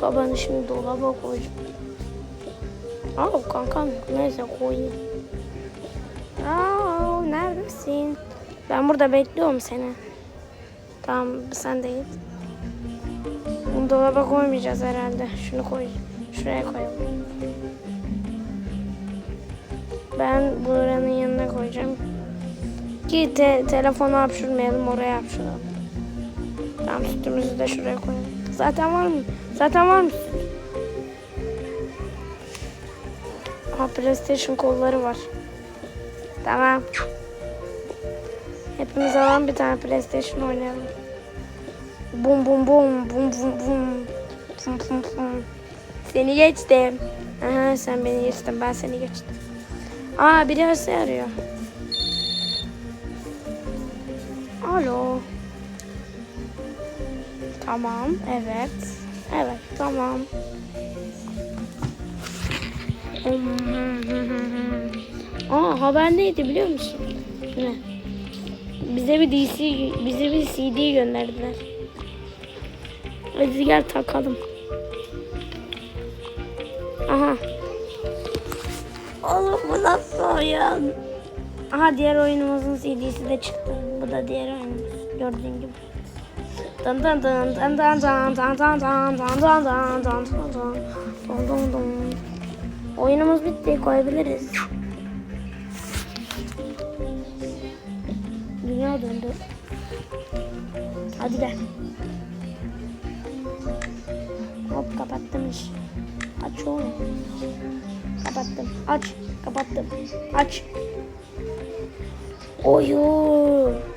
Kanka ben şimdi dolaba koyacağım. Aa kankam neyse koyayım. Aa neredesin? Ben burada bekliyorum seni. Tamam sen de git. Bunu dolaba koymayacağız herhalde. Şunu koy. Şuraya koyalım. Ben buranın yanına koyacağım. Ki te- telefonu hapşurmayalım oraya hapşuralım. Tamam sütümüzü de şuraya koyalım. Zaten var mı? Zaten var mı? süt? Aha PlayStation kolları var. Tamam. Hepimiz alalım bir tane PlayStation oynayalım. Bum bum bum bum bum bum. Bum bum bum. Seni geçtim. Aha sen beni geçtin ben seni geçtim. Aa birisi arıyor. Alo. Tamam evet. Evet tamam. Aa haber neydi biliyor musun? Ne? Bize bir DC, bize bir CD gönderdiler. Hadi gel takalım. Aha. Oğlum bu nasıl oyun? Aha diğer oyunumuzun CD'si de çıktı. Bu da diğer oyunumuz. Gördüğün gibi. Dın dın dın dın dın dın dın dın dın dın dın dın dın dın dın dın dın. Oyunumuz bitti. Koyabiliriz. Dünya döndü. Hadi gel. Hop kapattım iş. Aç oğlum. Kapattım. Aç. Kapattım. Aç. Oyun.